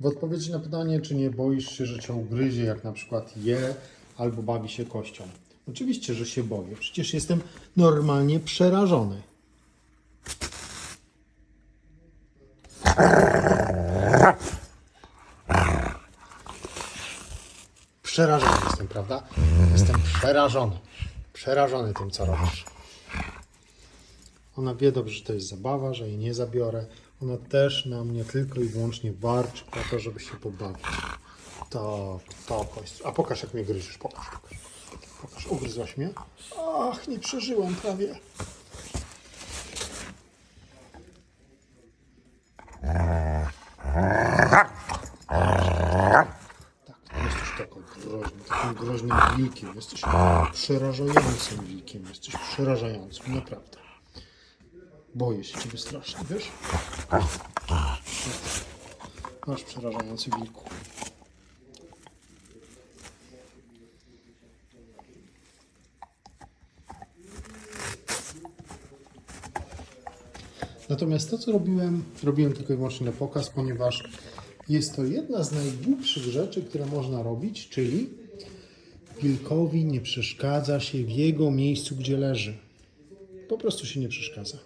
W odpowiedzi na pytanie, czy nie boisz się, że cię ugryzie, jak na przykład je albo bawi się kością. Oczywiście, że się boję. Przecież jestem normalnie przerażony. Przerażony jestem, prawda? Jestem przerażony. Przerażony tym, co robisz. Ona wie dobrze, że to jest zabawa, że jej nie zabiorę. Ona też na mnie tylko i wyłącznie warczy po to, żeby się pobawić. To, kość. A pokaż, jak mnie gryziesz. Pokaż, pokaż. Ugryzłaś mnie? Ach, nie przeżyłam prawie. Tak, jesteś taką groźną, takim groźnym wilkiem. Jesteś przerażającym wilkiem. Jesteś przerażającym, naprawdę. Boję się ciebie strasznie, wiesz? Masz przerażający wilku. Natomiast to, co robiłem, robiłem tylko i wyłącznie na pokaz, ponieważ jest to jedna z najgłupszych rzeczy, które można robić, czyli wilkowi nie przeszkadza się w jego miejscu, gdzie leży. Po prostu się nie przeszkadza.